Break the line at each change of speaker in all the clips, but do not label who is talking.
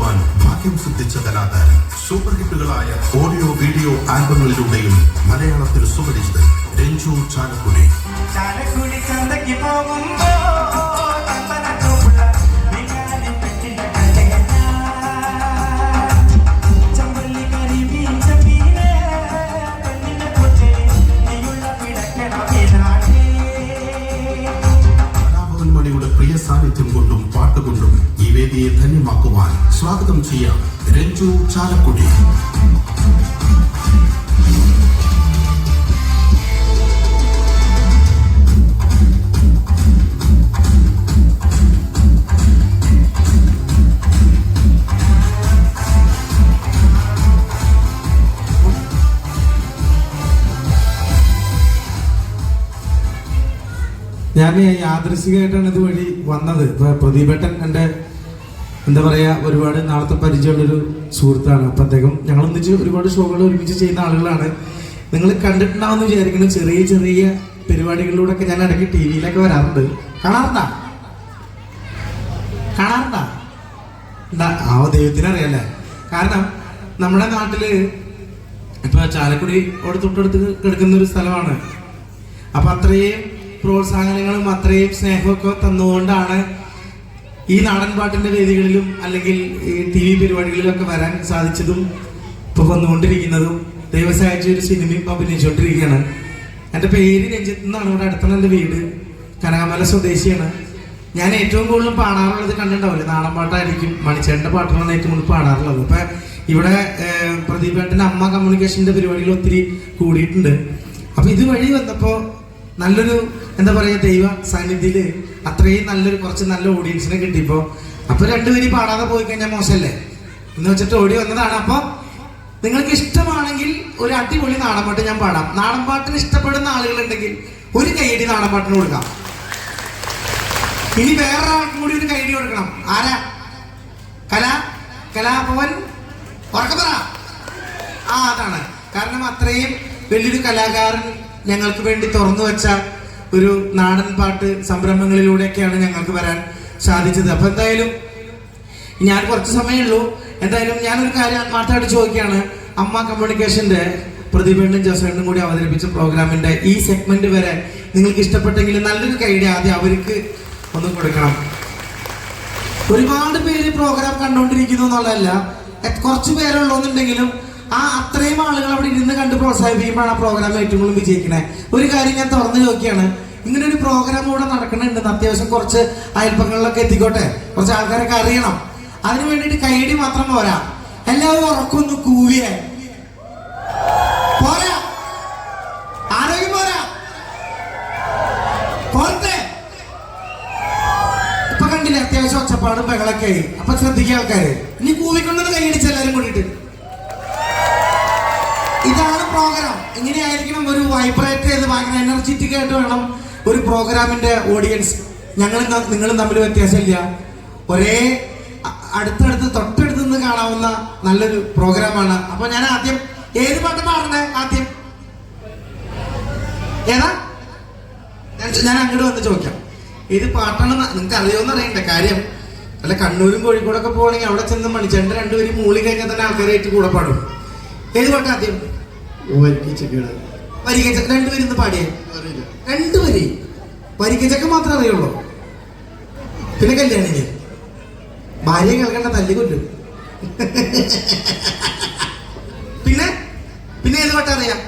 പങ്കുവെക്കുവാൻ ഭാഗ്യം സിദ്ധിച്ച കലാകാരൻ. സൂപ്പർ ഹിറ്റുകളായ ഓഡിയോ വീഡിയോ ആൽബങ്ങളിലൂടെയും മലയാളത്തിൽ സുപരിചിതൻ രഞ്ജു ചാലക്കുടി.
ചാലക്കുടി ചന്തയ്ക്ക്
പോകുമ്പോൾ വേദിയെ ധന്യമാക്കുവാൻ സ്വാഗതം ചെയ്യാം രഞ്ജു ചാലക്കുടി.
ഞാൻ യാദൃശികമായിട്ടാണ് ഇതുവഴി വന്നത്. പ്രദീപേട്ടൻ എന്റെ എന്താ പറയാ ഒരുപാട് നാളത്തെ പരിചയമുള്ളൊരു സുഹൃത്താണ്. അപ്പൊ അദ്ദേഹം ഞങ്ങൾ ഒന്നിച്ച് ഒരുപാട് ഷോകൾ ഒരുമിച്ച് ചെയ്യുന്ന ആളുകളാണ്. നിങ്ങൾ കണ്ടിട്ടുണ്ടാവുമെന്ന് വിചാരിക്കുന്നു. ചെറിയ ചെറിയ പരിപാടികളിലൂടെ ഒക്കെ ഞാൻ ഇടയ്ക്ക് ടി വിയിലൊക്കെ വരാറുണ്ട്. കാണാറുണ്ടാ? കാണാറുണ്ടാ? ആ ദൈവത്തിനറിയാല്ലേ കാരണം നമ്മുടെ നാട്ടിൽ ഇപ്പൊ ചാലക്കുടി അവിടെ തൊട്ടടുത്ത് കിടക്കുന്ന ഒരു സ്ഥലമാണ്. അപ്പൊ അത്രയും പ്രോത്സാഹനങ്ങളും അത്രയും സ്നേഹമൊക്കെ തന്നുകൊണ്ടാണ് ഈ നാടൻ പാട്ടിന്റെ വേദികളിലും അല്ലെങ്കിൽ ഈ ടി വി പരിപാടികളിലൊക്കെ വരാൻ സാധിച്ചതും ഇപ്പൊ വന്നുകൊണ്ടിരിക്കുന്നതും ദൈവസായിച്ച ഒരു സിനിമയും അഭിനയിച്ചുകൊണ്ടിരിക്കുകയാണ്. എന്റെ പേര് രഞ്ജിത്ത് എന്നാണ്. ഇവിടെ അടുത്തുള്ള എന്റെ വീട് കനകമല സ്വദേശിയാണ്. ഞാൻ ഏറ്റവും കൂടുതൽ പാടാറുള്ളത് കണ്ടിട്ടുണ്ടാവില്ല നാടൻ പാട്ടായിരിക്കും. മണിച്ചേട്ടന്റെ പാട്ടുകളാണ് ഏറ്റവും കൂടുതൽ പാടാറുള്ളത്. ഇപ്പൊ ഇവിടെ പ്രദീപേട്ടന്റെ അമ്മ കമ്മ്യൂണിക്കേഷന്റെ പരിപാടികൾ ഒത്തിരി കൂടിയിട്ടുണ്ട്. അപ്പൊ ഇതുവഴി വന്നപ്പോ നല്ലൊരു എന്താ പറയാ ദൈവ സാന്നിധ്യത്തിൽ അത്രയും നല്ലൊരു കുറച്ച് നല്ല ഓഡിയൻസിനെ കിട്ടിയപ്പോൾ അപ്പൊ രണ്ടുപേരി പാടാതെ പോയി കഴിഞ്ഞാൽ മോശമല്ലേ എന്ന് വെച്ചിട്ട് ഓടി വന്നതാണ്. അപ്പോൾ നിങ്ങൾക്ക് ഇഷ്ടമാണെങ്കിൽ ഒരു അടിപൊളി നാടൻപാട്ട് ഞാൻ പാടാം. നാടൻപാട്ടിന് ഇഷ്ടപ്പെടുന്ന ആളുകളുണ്ടെങ്കിൽ ഒരു കൈയടി നാടൻപാട്ടിന് കൊടുക്കാം. ഇനി വേറൊരാൾക്കും കൂടി ഒരു കൈയടി കൊടുക്കണം. ആരാ? കലാ? കലാഭവൻ? ഉറക്കെ പറ. ആ അതാണ്. കാരണം അത്രയും വലിയൊരു കലാകാരൻ ഞങ്ങൾക്ക് വേണ്ടി തുറന്നു വെച്ച ഒരു നാടൻ പാട്ട് സംരംഭങ്ങളിലൂടെയൊക്കെയാണ് ഞങ്ങൾക്ക് വരാൻ സാധിച്ചത്. അപ്പൊ എന്തായാലും ഞാൻ കുറച്ച് സമയമുള്ളൂ. എന്തായാലും ഞാനൊരു കാര്യം ആത്മാർത്ഥമായിട്ട് ചോദിക്കുകയാണ്. അമ്മ കമ്മ്യൂണിക്കേഷന്റെ പ്രതിഭേണ്ടും ജോസേണ്ടും കൂടി അവതരിപ്പിച്ച പ്രോഗ്രാമിന്റെ ഈ സെഗ്മെന്റ് വരെ നിങ്ങൾക്ക് ഇഷ്ടപ്പെട്ടെങ്കിൽ നല്ലൊരു കൈഡി ആദ്യം അവർക്ക് ഒന്ന് കൊടുക്കണം. ഒരുപാട് പേര് പ്രോഗ്രാം കണ്ടുകൊണ്ടിരിക്കുന്നു എന്നുള്ളതല്ല. കുറച്ച് കുറച്ച് പേരുള്ളൂന്നുണ്ടെങ്കിലും ആ അത്രയും ആളുകൾ അവിടെ ഇരുന്ന് കണ്ട് പ്രോത്സാഹിപ്പിക്കുമ്പോഴാണ് ആ പ്രോഗ്രാം ഏറ്റവും കൂടുതൽ വിജയിക്കണേ. ഒരു കാര്യം ഞാൻ തുറന്നു ചോദിക്കുകയാണ്. ഇങ്ങനെ ഒരു പ്രോഗ്രാം ഇവിടെ നടക്കുന്നുണ്ട് അത്യാവശ്യം കുറച്ച് അയൽപ്പങ്ങളിലൊക്കെ എത്തിക്കോട്ടെ. കുറച്ച് ആൾക്കാരൊക്കെ അറിയണം. അതിനു വേണ്ടിട്ട് കൈയടി മാത്രം പോരാ. എല്ലാവരും ഉറക്കൊന്ന് കൂവിയേ. പോരാ. ആരോഗ്യം പോരാ. പോരട്ടെ. ഇപ്പൊ കണ്ടില്ലേ അത്യാവശ്യം ഒച്ചപ്പാടും ബഹളൊക്കെ ആയി. അപ്പൊ ശ്രദ്ധിക്കുക ആൾക്കാര്. ഇനി കൂവിക്കൊണ്ടൊന്ന് കൈയടിച്ച് എല്ലാരും കൂടിയിട്ട്. പ്രോഗ്രാം ഇങ്ങനെയായിരിക്കണം ഒരു വൈബ്രേറ്റ് ചെയ്ത് ഭയങ്കര എനർജറ്റിക് ആയിട്ട് വേണം ഒരു പ്രോഗ്രാമിന്റെ ഓഡിയൻസ് ഞങ്ങളും നിങ്ങളും തമ്മിൽ വ്യത്യാസമില്ല. ഒരേ അടുത്തടുത്ത് തൊട്ടടുത്ത് നിന്ന് കാണാവുന്ന നല്ലൊരു പ്രോഗ്രാമാണ് അപ്പൊ ഞാൻ ആദ്യം ഏത് പാട്ട് പാടണേ? ആദ്യം. ഏതാ? ഞാൻ അങ്ങോട്ട് വന്ന് ചോദിക്കാം. ഏത് പാട്ടാണ് നിങ്ങൾക്ക് അറിയുമെന്ന് അറിയണ്ട? കാര്യം അല്ല കണ്ണൂരും കോഴിക്കോടൊക്കെ പോകണമെങ്കിൽ അവിടെ ചെന്ന് മണിച്ചേണ്ട രണ്ടുപേരും മൂളി കഴിഞ്ഞാൽ തന്നെ ആൾക്കാരായിട്ട് കൂടെ പാടും. ഏത് പാട്ട് ആദ്യം വരികച്ചക്ക രണ്ടുപേരും ഇന്ന് പാടിയേ? രണ്ടുപേര്? വരികച്ചക്ക മാത്രമേ അറിയുള്ളൂ. പിന്നെ കല്യാണി ഭാര്യ കേൾക്കേണ്ട തല്ലി കൊല്ലും. പിന്നെ? പിന്നെ ഏത് പാട്ട് അറിയാം?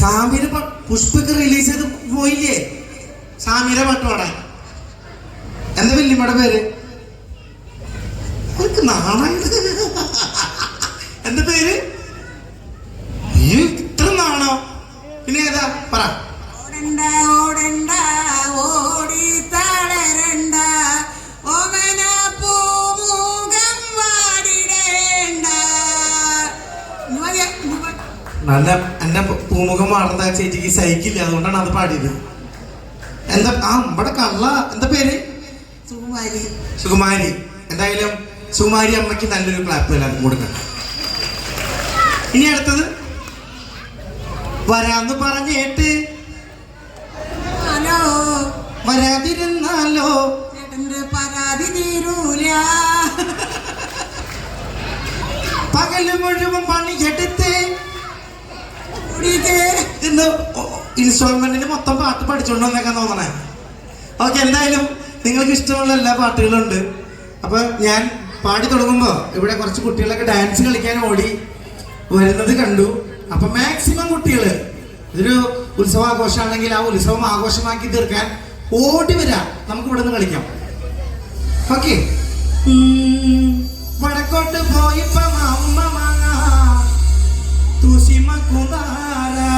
സാമിര പുഷ്പക്ക് റിലീസ് ചെയ്ത് പോയില്ലേ? സാമിര പാട്ട് പാടാൻ. എന്താ വല്യമ്മയുടെ പേര്? അവർക്ക് നാണായിട്ട് എന്താ പേര്? നീ ഇത്ര നാണോ? പിന്നെ ഏതാ? പറ.
ഓടണ്ട ഓടണ്ട ഓടി തളരണ്ട. ഓമന പൂമുഖം വാടിടേണ്ട.
നല്ല എന്റെ പൂമുഖം വാടുന്ന ചേച്ചിക്ക് സഹിക്കില്ല അതുകൊണ്ടാണ് അത് പാടിയത്. എന്താ ആ ഇവിടെ കള്ള. എന്താ പേര്?
സുകുമാരി.
സുകുമാരി. എന്തായാലും സുകുമാരി അമ്മയ്ക്ക് നല്ലൊരു ക്ലാപ്പ് എല്ലാവർക്കും കൊടുക്കണം ഇനി അടുത്തത് വരാന്ന് പറഞ്ഞേട്ട് വരാതിരുന്നാലോ?
പരാതി തീരൂല.
പകൽ മുഴുവൻ
പണി
ഇന്ന് ഇൻസ്റ്റോൾമെന്റിന് മൊത്തം പാട്ട് പഠിച്ചോണ്ട് വന്നേക്കാൻ തോന്നണേ. ഓക്കെ എന്തായാലും നിങ്ങൾക്ക് ഇഷ്ടമുള്ള എല്ലാ പാട്ടുകളുണ്ട്. അപ്പൊ ഞാൻ പാടി തുടങ്ങുമ്പോൾ ഇവിടെ കുറച്ച് കുട്ടികളൊക്കെ ഡാൻസ് കളിക്കാൻ ഓടി. വരുന്നത് കണ്ടു. അപ്പൊ മാക്സിമം കുട്ടികൾ ഇതൊരു ഉത്സവാഘോഷമാണെങ്കിൽ ആ ഉത്സവം ആഘോഷമാക്കി തീർക്കാൻ ഓടി വരാം. നമുക്ക് ഇവിടെ നിന്ന് കളിക്കാം ഓക്കെ വടക്കോട്ട് പോയി അമ്മ മാങ്ങ തൂസിമ കുതാരാ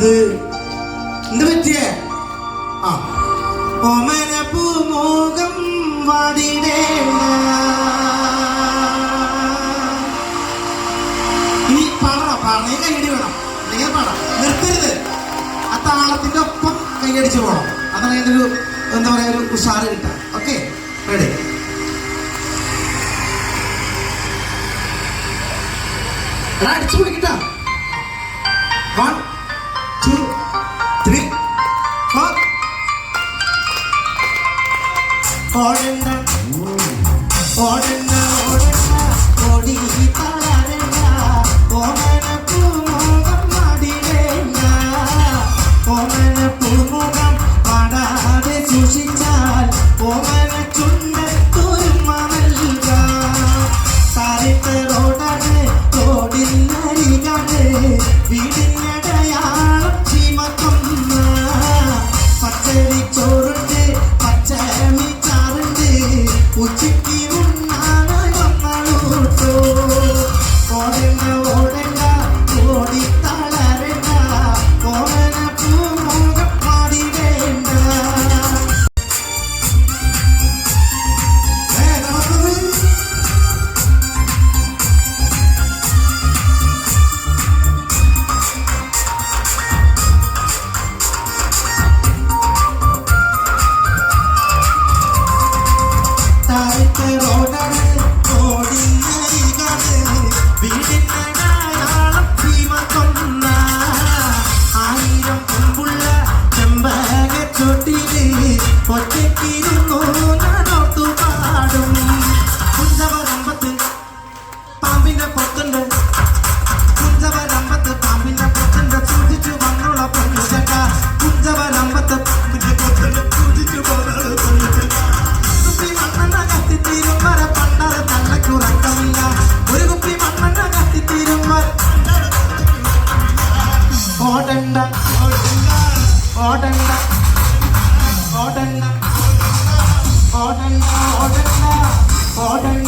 പറഞ്ഞത് എന്ത് പറ്റിയേ? ആ. ഓമന പൂമോകം വാടിടേണ്ട ഇനി പാടണം ഈ കൈയടി വേണം. അല്ലെങ്കിൽ പാടാം. നിർത്തരുത്. ആ താളത്തിന്റെ ഒപ്പം കൈയടിച്ച് പോകണം. അതാണ് അതിന്റെ ഒരു എന്താ പറയാ ഒരു ഉഷാർ കിട്ടുക ഓക്കെ? റെഡി അടിച്ചു പിടിക്കട്ട one Ordinary. Ordinary. Oh, then, Hold then, oh, then, oh, then.